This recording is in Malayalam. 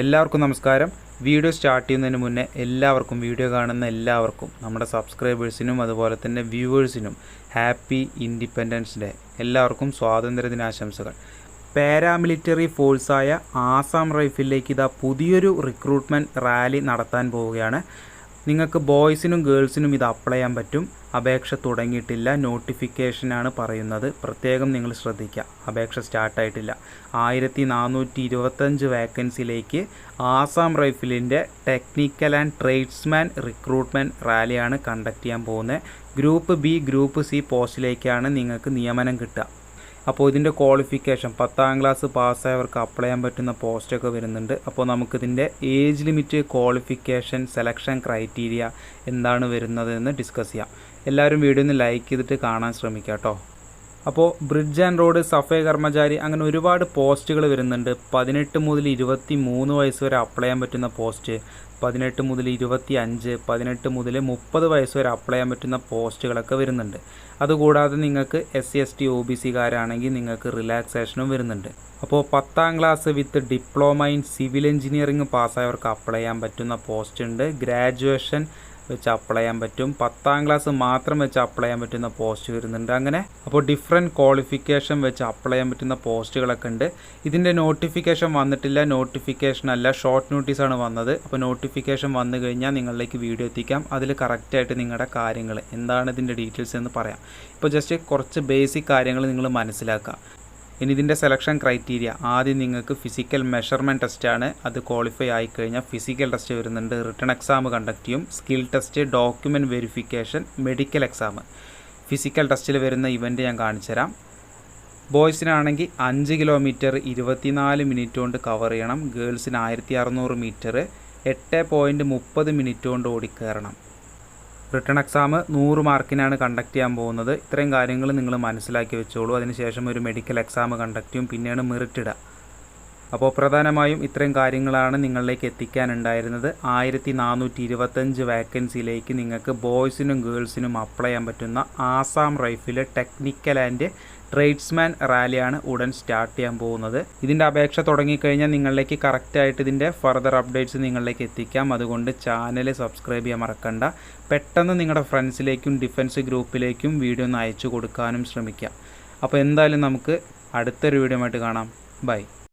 എല്ലാവർക്കും നമസ്കാരം. വീഡിയോ സ്റ്റാർട്ട് ചെയ്യുന്നതിന് മുന്നേ എല്ലാവർക്കും വീഡിയോ കാണുന്ന എല്ലാവർക്കും നമ്മുടെ സബ്സ്ക്രൈബേഴ്സിനും അതുപോലെ തന്നെ വ്യൂവേഴ്സിനും ഹാപ്പി ഇൻഡിപെൻഡൻസ് ഡേ. എല്ലാവർക്കും സ്വാതന്ത്ര്യ ദിനാശംസകൾ. പാരാമിലിറ്ററി ഫോഴ്സായ ആസാം റൈഫിലേക്ക് ഇതാ പുതിയൊരു റിക്രൂട്ട്മെന്റ് റാലി നടത്താൻ പോവുകയാണ്. നിങ്ങൾക്ക് ബോയ്സിനും ഗേൾസിനും ഇത് അപ്ലൈ ചെയ്യാൻ പറ്റും. അപേക്ഷ തുടങ്ങിയിട്ടില്ല. നോട്ടിഫിക്കേഷനാണ് പറയുന്നത്. പ്രത്യേകം നിങ്ങൾ ശ്രദ്ധിക്കുക. അപേക്ഷ സ്റ്റാർട്ടായിട്ടില്ല ആയിരത്തി നാനൂറ്റി ഇരുപത്തഞ്ച് വേക്കൻസിയിലേക്ക് ആസാം റൈഫിലിന്റെ ടെക്നിക്കൽ ആൻഡ് ട്രേഡ്സ്മാൻ റിക്രൂട്ട്മെന്റ് റാലിയാണ് കണ്ടക്ട് ചെയ്യാൻ പോകുന്നത്. ഗ്രൂപ്പ് ബി ഗ്രൂപ്പ് സി പോസ്റ്റിലേക്കാണ് നിങ്ങൾക്ക് നിയമനം കിട്ടുക. അപ്പോൾ ഇതിന്റെ ക്വാളിഫിക്കേഷൻ പത്താം ക്ലാസ് പാസ്സായവർക്ക് അപ്ലൈ ചെയ്യാൻ പറ്റുന്ന പോസ്റ്റൊക്കെ വരുന്നുണ്ട്. അപ്പോൾ നമുക്കിതിന്റെ age limit qualification selection criteria എന്താണ് വരുന്നത് എന്ന് ഡിസ്കസ് ചെയ്യാം. എല്ലാവരും വീഡിയോ ഒന്ന് ലൈക്ക് ചെയ്തിട്ട് കാണാൻ ശ്രമിക്കുക കേട്ടോ അപ്പോൾ bridge and road Safai Karmachari അങ്ങനെ ഒരുപാട് പോസ്റ്റുകൾ വരുന്നുണ്ട്. പതിനെട്ട് മുതൽ ഇരുപത്തി മൂന്ന് വയസ്സ് വരെ അപ്ലൈ ചെയ്യാൻ പറ്റുന്ന പോസ്റ്റ് പതിനെട്ട് മുതൽ ഇരുപത്തി അഞ്ച് പതിനെട്ട് മുതൽ മുപ്പത് വയസ്സ് വരെ അപ്ലൈ ചെയ്യാൻ പറ്റുന്ന പോസ്റ്റുകളൊക്കെ വരുന്നുണ്ട്. അതുകൂടാതെ നിങ്ങൾക്ക് S C S T O B സിക്കാരാണെങ്കിൽ നിങ്ങൾക്ക് റിലാക്സേഷനും വരുന്നുണ്ട്. അപ്പോൾ പത്താം class with diploma in civil engineering പാസ്സായവർക്ക് apply ചെയ്യാൻ പറ്റുന്ന പോസ്റ്റ് ഉണ്ട്. ഗ്രാജുവേഷൻ വെച്ച് അപ്ലൈ ചെയ്യാൻ പറ്റും. പത്താം ക്ലാസ് മാത്രം വെച്ച് അപ്ലൈ ചെയ്യാൻ പറ്റുന്ന പോസ്റ്റ് വരുന്നുണ്ട്. അങ്ങനെ അപ്പോൾ ഡിഫറെന്റ് ക്വാളിഫിക്കേഷൻ വെച്ച് അപ്ലൈ ചെയ്യാൻ പറ്റുന്ന പോസ്റ്റുകളൊക്കെ ഉണ്ട്. ഇതിന്റെ നോട്ടിഫിക്കേഷൻ വന്നിട്ടില്ല. നോട്ടിഫിക്കേഷൻ അല്ല ഷോർട്ട് നോട്ടീസാണ് വന്നത്. അപ്പോൾ നോട്ടിഫിക്കേഷൻ വന്നു കഴിഞ്ഞാൽ നിങ്ങളിലേക്ക് വീഡിയോ എത്തിക്കാം. അതിൽ കറക്റ്റായിട്ട് നിങ്ങളുടെ കാര്യങ്ങൾ എന്താണ് ഇതിന്റെ ഡീറ്റെയിൽസ് എന്ന് പറയാം. ഇപ്പോൾ ജസ്റ്റ് കുറച്ച് ബേസിക് കാര്യങ്ങൾ നിങ്ങൾ മനസ്സിലാക്കുക. ഇനി ഇതിന്റെ സെലക്ഷൻ ക്രൈറ്റീരിയ ആദ്യം നിങ്ങൾക്ക് ഫിസിക്കൽ മെഷർമെന്റ് ടെസ്റ്റാണ് അത് ക്വാളിഫൈ ആയിക്കഴിഞ്ഞാൽ ഫിസിക്കൽ ടെസ്റ്റ് വരുന്നുണ്ട്. റിട്ടേൺ എക്സാം കണ്ടക്ട് ചെയ്യും. Skill test document verification medical exam physical ടെസ്റ്റിൽ വരുന്ന ഇവന്റ് ഞാൻ കാണിച്ചു തരാം. ബോയ്സിനാണെങ്കിൽ അഞ്ച് കിലോമീറ്റർ ഇരുപത്തിനാല് മിനിറ്റ് കൊണ്ട് കവർ ചെയ്യണം. ഗേൾസിന് ആയിരത്തി അറുന്നൂറ് മീറ്റർ എട്ട് പോയിന്റ് മുപ്പത് മിനിറ്റ് കൊണ്ട് ഓടിക്കയറണം റിട്ടേൺ എക്സാം നൂറ് മാർക്കിനാണ് കണ്ടക്ട് ചെയ്യാൻ പോകുന്നത്. ഇത്രയും കാര്യങ്ങൾ നിങ്ങൾ മനസ്സിലാക്കി വെച്ചോളൂ. അതിനുശേഷം ഒരു മെഡിക്കൽ എക്സാം കണ്ടക്ട് ചെയ്യും. പിന്നെയാണ് മെറിറ്റ് ഇടുക. അപ്പോൾ പ്രധാനമായും ഇത്രയും കാര്യങ്ങളാണ് നിങ്ങളിലേക്ക് എത്തിക്കാനുണ്ടായിരുന്നത്. ആയിരത്തി നാനൂറ്റി ഇരുപത്തഞ്ച് വാക്കൻസിയിലേക്ക് നിങ്ങൾക്ക് ബോയ്സിനും ഗേൾസിനും അപ്ലൈ ചെയ്യാൻ പറ്റുന്ന ആസാം റൈഫിലെ ടെക്നിക്കൽ ആൻഡ് ട്രേഡ്സ്മാൻ റാലിയാണ് ഉടൻ സ്റ്റാർട്ട് ചെയ്യാൻ പോകുന്നത്. ഇതിന്റെ അപേക്ഷ തുടങ്ങിക്കഴിഞ്ഞാൽ നിങ്ങളിലേക്ക് കറക്റ്റായിട്ട് ഇതിന്റെ ഫർദർ അപ്ഡേറ്റ്സ് നിങ്ങളിലേക്ക് എത്തിക്കാം. അതുകൊണ്ട് ചാനൽ സബ്സ്ക്രൈബ് ചെയ്യാൻ മറക്കണ്ട. പെട്ടെന്ന് നിങ്ങളുടെ ഫ്രണ്ട്സിലേക്കും ഡിഫൻസ് ഗ്രൂപ്പിലേക്കും വീഡിയോ ഒന്ന് അയച്ചു കൊടുക്കാനും ശ്രമിക്കാം. അപ്പോൾ എന്തായാലും നമുക്ക് അടുത്തൊരു വീഡിയോ ആയിട്ട് കാണാം. ബൈ